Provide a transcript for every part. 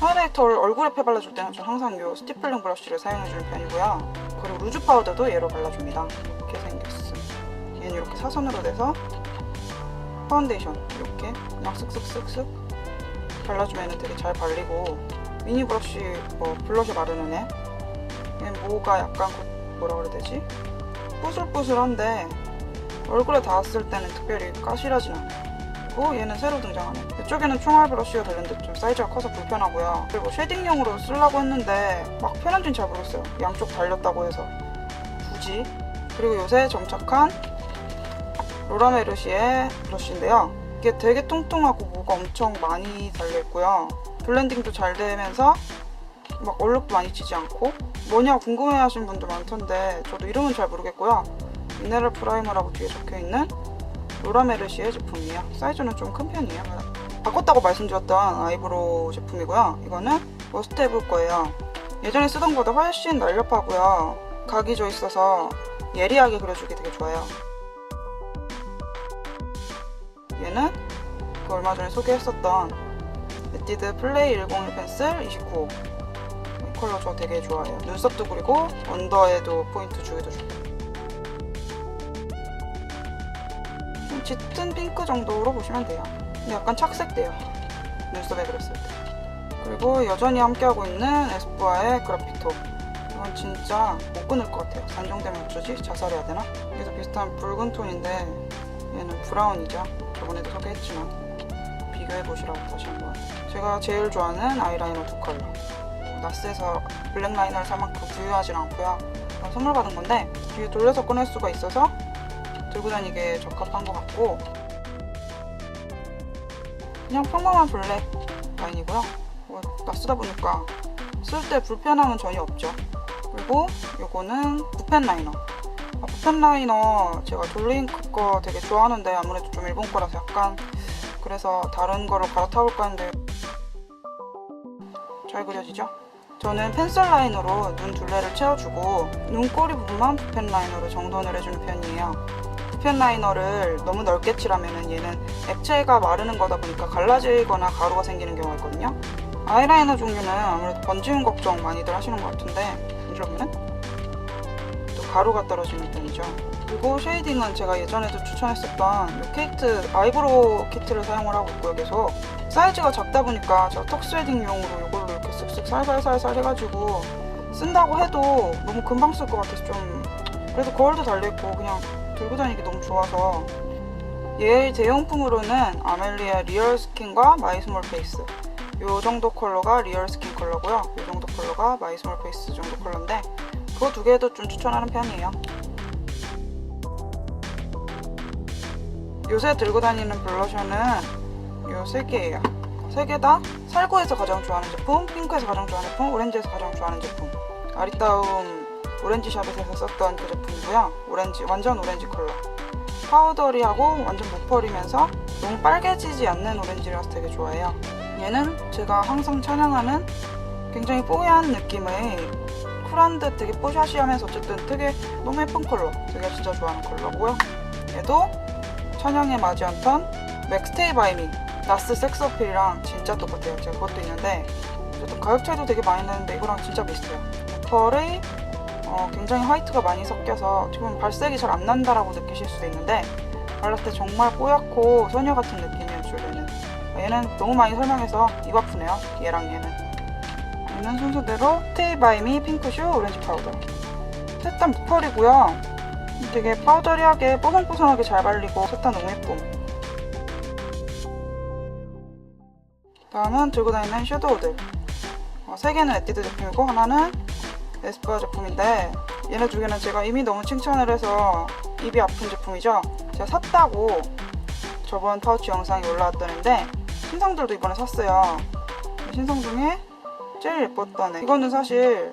하이라이터를 얼굴에 펴 발라줄 때는 저 항상 이 스티플링 브러쉬를 사용해주는 편이고요. 그리고 루즈 파우더도 얘로 발라줍니다. 이렇게 생겼음. 얘는 이렇게 사선으로 돼서 파운데이션 이렇게 그냥 쓱쓱쓱쓱 발라주면 되게 잘 발리고 미니 브러쉬 뭐 블러셔 바르는 애 얘는 뭐가 약간 그- 뭐라 그래야 되지? 뿌슬뿌슬한데 얼굴에 닿았을 때는 특별히 까실하진 않아요. 그리고 얘는 새로 등장하네. 이쪽에는 총알 브러쉬가 되는데 좀 사이즈가 커서 불편하고요. 그리고 쉐딩용으로 쓰려고 했는데 막 편한지는 잘 모르겠어요. 양쪽 달렸다고 해서 굳이. 그리고 요새 정착한 로라메르시의 브러쉬인데요. 이게 되게 통통하고 뭐가 엄청 많이 달려있고요. 블렌딩도 잘 되면서 막 얼룩도 많이 치지 않고 뭐냐 궁금해 하시는 분들 많던데 저도 이름은 잘 모르겠고요. 미네랄 프라이머라고 뒤에 적혀있는 로라메르시의 제품이에요. 사이즈는 좀 큰 편이에요. 바꿨다고 말씀드렸던 아이브로우 제품이고요. 이거는 머스테브 거예요. 예전에 쓰던 것보다 훨씬 날렵하고요. 각이 져 있어서 예리하게 그려주기 되게 좋아요. 얘는 그 얼마 전에 소개했었던 에뛰드 플레이 101 펜슬 29. 이 컬러 저 되게 좋아해요. 눈썹도 그리고 언더에도 포인트 주기도 좋고. 짙은 핑크 정도로 보시면 돼요. 근데 약간 착색돼요. 눈썹에 그렸을 때. 그리고 여전히 함께하고 있는 에스쁘아의 그라피토. 이건 진짜 못 끊을 것 같아요. 산정되면 어쩌지? 자살해야 되나? 그래서 비슷한 붉은 톤인데 얘는 브라운이죠. 저번에도 소개했지만 비교해 보시라고 다시 한번. 제가 제일 좋아하는 아이라이너 두 컬러. 나스에서 블랙 라이너를 살 만큼 부유하진 않고요. 선물 받은 건데 뒤에 돌려서 꺼낼 수가 있어서 들고 다니기에 적합한 것 같고 그냥 평범한 블랙 라인이고요. 뭐, 나 쓰다 보니까 쓸 때 불편함은 전혀 없죠. 그리고 요거는 붓펜 라이너. 아, 붓펜 라이너 제가 돌링크 거 되게 좋아하는데 아무래도 좀 일본 거라서 약간 그래서 다른 거를 갈아타볼까 했는데 잘 그려지죠? 저는 펜슬 라인으로 눈 둘레를 채워주고 눈꼬리 부분만 붓펜 라이너로 정돈을 해주는 편이에요. 붓펜 라이너를 너무 넓게 칠하면 얘는 액체가 마르는 거다 보니까 갈라지거나 가루가 생기는 경우가 있거든요. 아이라이너 종류는 아무래도 번지는 걱정 많이들 하시는 것 같은데 이러면은 또 가루가 떨어지는 편이죠. 그리고 쉐이딩은 제가 예전에도 추천했었던 이 케이트 아이브로우 키트를 사용을 하고 있고요. 계속 사이즈가 작다 보니까 제가 턱 쉐딩용으로 이걸로 이렇게 쓱쓱 살살살살 해가지고 쓴다고 해도 너무 금방 쓸 것 같아서 좀 그래도 거울도 달려있고 그냥 들고 다니기 너무 좋아서. 얘 제용품으로는 아멜리아 리얼 스킨과 마이 스몰 페이스. 요 정도 컬러가 리얼 스킨 컬러고요. 요 정도 컬러가 마이 스몰 페이스 정도 컬러인데 그거 두 개도 좀 추천하는 편이에요. 요새 들고 다니는 블러셔는 요 세 개예요. 세 개 다 살구에서 가장 좋아하는 제품, 핑크에서 가장 좋아하는 제품, 오렌지에서 가장 좋아하는 제품. 아리따움 오렌지 샵에서 썼던 그 제품이고요 오렌지 완전 오렌지 컬러 파우더리하고 완전 무펄이면서 너무 빨개지지 않는 오렌지라서 되게 좋아해요. 얘는 제가 항상 찬양하는 굉장히 뽀얀 느낌의 쿨한 듯 되게 뽀샤시하면서 어쨌든 되게 너무 예쁜 컬러. 제가 진짜 좋아하는 컬러고요. 얘도 찬양에 않던 맥스테이 바이미 나스 섹스 어필이랑 진짜 똑같아요. 제가 그것도 있는데 어쨌든 가격 차이도 되게 많이 나는데 이거랑 진짜 비슷해요. 펄의 어, 굉장히 화이트가 많이 섞여서 지금 발색이 잘 안 난다라고 느끼실 수도 있는데 발랐을 때 정말 뽀얗고 소녀 같은 느낌이에요 줄에는. 얘는 너무 많이 설명해서 입 아프네요 얘랑 얘는. 얘는 순서대로 스테이 바이미 핑크슈 오렌지 파우더 셋다 무펄이고요. 되게 파우더리하게 뽀송뽀송하게 잘 발리고 셋다 너무 예쁨 다음은 들고 다니는 섀도우들. 어, 세 개는 에뛰드 제품이고 하나는 에스쁘아 제품인데 얘네 두 개는 제가 이미 너무 칭찬을 해서 입이 아픈 제품이죠. 제가 샀다고 저번 파우치 영상이 올라왔던 앤데 신상들도 이번에 샀어요. 신상 중에 제일 예뻤던 애. 이거는 사실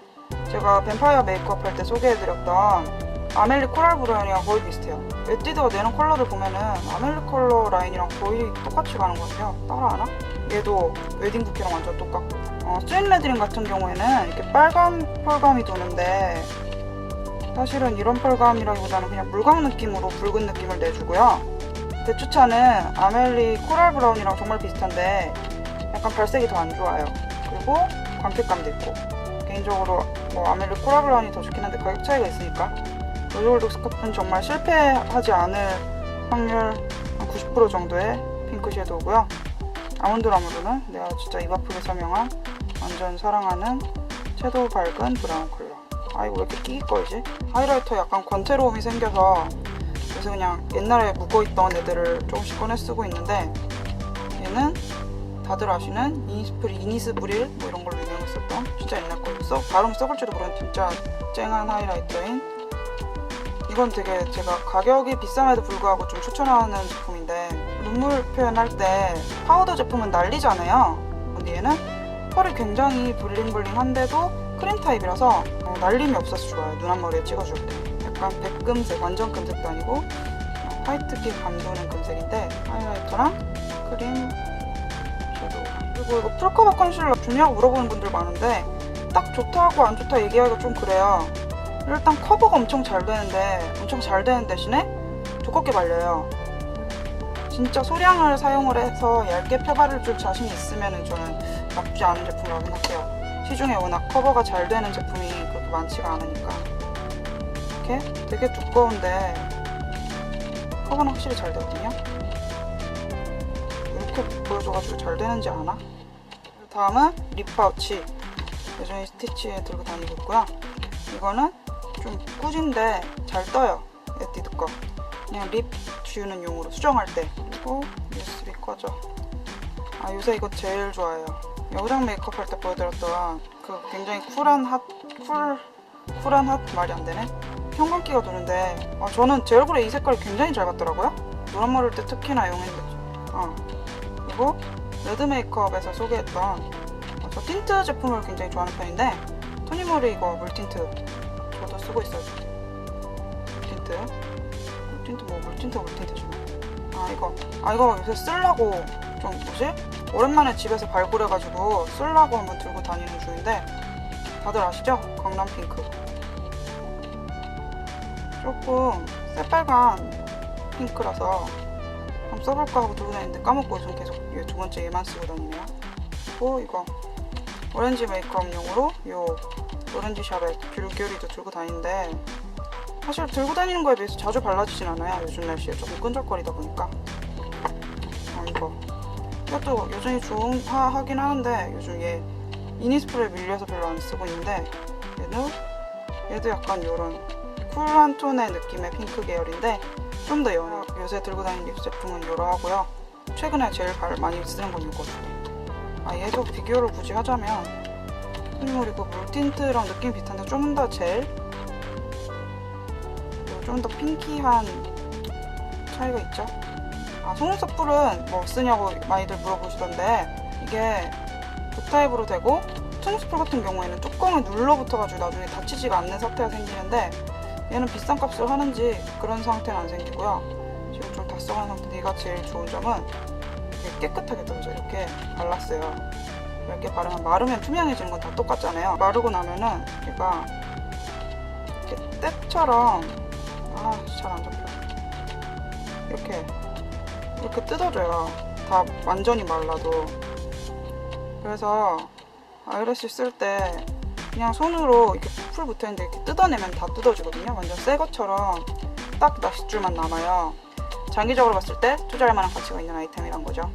제가 뱀파이어 메이크업 할 때 소개해드렸던 아멜리 코랄 브라운이랑 거의 비슷해요. 에뛰드가 내는 컬러를 보면은 아멜리 컬러 라인이랑 거의 똑같이 가는 것 같아요. 따라하나? 얘도 웨딩 부케랑 완전 똑같고 어, 스트릿 레드링 같은 경우에는 이렇게 빨간 펄감이 도는데 사실은 이런 펄감이라기보다는 그냥 물광 느낌으로 붉은 느낌을 내주고요. 대추차는 아멜리 코랄 브라운이랑 정말 비슷한데 약간 발색이 더 안 좋아요. 그리고 광택감도 있고 개인적으로 뭐 아멜리 코라블란이 더 좋긴 한데 가격 차이가 있으니까 로즈골드 스카프는 정말 실패하지 않을 확률 한90% 정도의 핑크 섀도우고요 아몬드 라무르는 내가 진짜 입 아프게 설명한 완전 사랑하는 섀도우 밝은 브라운 컬러 아 이거 왜 이렇게 끼기 걸지? 하이라이터 약간 권태로움이 생겨서 요새 그냥 옛날에 묵어있던 애들을 조금씩 꺼내 쓰고 있는데 얘는 다들 아시는 이니스프리, 이니스프릴 뭐 이런 걸로 유명했었던 진짜 옛날 거 써, 바로 써볼지도 모르는 진짜 쨍한 하이라이터인 이건 되게 제가 가격이 비쌈에도 불구하고 좀 추천하는 제품인데 눈물 표현할 때 파우더 제품은 난리잖아요. 근데 얘는 펄이 굉장히 블링블링한데도 크림 타입이라서 어, 날림이 없어서 좋아요. 눈 앞머리에 찍어줄 때. 약간 백금색 완전 금색도 아니고 어, 화이트기 감도는 금색인데 하이라이터랑 크림 섀도우. 그리고 이거 풀커버 컨실러 좋냐고 물어보는 분들 많은데 딱 좋다고 안 좋다 얘기하기가 좀 그래요. 일단 커버가 엄청 잘 되는데 엄청 잘 되는 대신에 두껍게 발려요 진짜 소량을 사용을 해서 얇게 펴바를 줄 자신이 있으면 저는 나쁘지 않은 제품이라고 생각해요. 시중에 워낙 커버가 잘 되는 제품이 그렇게 많지가 않으니까. 이렇게 되게 두꺼운데 커버는 확실히 잘 되거든요. 이렇게 보여줘가지고 잘 되는지 아나? 다음은 립 파우치. 여전히 스티치에 들고 다니고 있고요. 이거는 좀 꾸진데 잘 떠요. 에뛰드 거 그냥 립 지우는 용으로 수정할 때. 그리고 USB 꺼져. 아 요새 이거 제일 좋아해요. 여장 메이크업 할 때 보여드렸던 그 굉장히 쿨한 핫, 쿨, 쿨한 핫 말이 안 되네? 형광기가 도는데. 아, 저는 제 얼굴에 이 색깔이 굉장히 잘 맞더라고요. 노란 머리일 때 특히나 이용했는데 어. 그리고 레드 메이크업에서 소개했던 어, 저 틴트 제품을 굉장히 좋아하는 편인데 토니모리 이거 물틴트 저도 쓰고 있어요. 물틴트 물틴트 뭐 물틴트 물틴트 중에 아 이거. 아 이거 요새 쓰려고 좀 뭐지? 오랜만에 집에서 발굴해가지고 쓰려고 한번 들고 다니는 중인데 다들 아시죠? 강남 핑크. 조금 새빨간 핑크라서 한번 써볼까 하고 들고 다니는데 까먹고 요즘 계속 이두 번째 얘만 쓰고 다니네요. 그리고 이거. 오렌지 메이크업용으로 요 오렌지 샵의 귤귤이도 들고 다니는데 사실 들고 다니는 거에 비해서 자주 발라지진 않아요 요즘 날씨에. 조금 끈적거리다 보니까. 아 이거. 이것도 여전히 좋아하긴 하는데 요즘 얘 이니스프레 밀려서 별로 안 쓰고 있는데 얘는 얘도 약간 이런 쿨한 톤의 느낌의 핑크 계열인데 좀 더 연해. 요새 들고 다니는 립 제품은 이러하고요. 최근에 제일 발 많이 쓰는 건 이거죠 아 얘도 비교를 굳이 하자면 그 물틴트랑 느낌이 비슷한데 좀 더 젤 좀 더 핑키한 차이가 있죠? 아 속눈썹 풀은 뭐 쓰냐고 많이들 물어보시던데 이게 붓타입으로 되고 속눈썹 풀 같은 경우에는 뚜껑에 눌러붙어가지고 나중에 다치지가 않는 사태가 생기는데 얘는 비싼 값을 하는지 그런 상태는 안 생기고요. 지금 좀다 써간 상태 얘가 제일 좋은 점은 깨끗하게 떨어져 이렇게 발랐어요. 얇게 바르면 마르면 투명해지는 건 다 똑같잖아요. 마르고 나면은 얘가 이렇게 떼처럼 아 잘 안 잡혀. 이렇게 이렇게 뜯어져요. 다 완전히 말라도. 그래서 아이래쉬 쓸 때 그냥 손으로 이렇게 풀 붙어있는데 이렇게 뜯어내면 다 뜯어지거든요. 완전 새 것처럼 딱 낚싯줄만 남아요. 장기적으로 봤을 때 투자할 만한 가치가 있는 아이템이란 거죠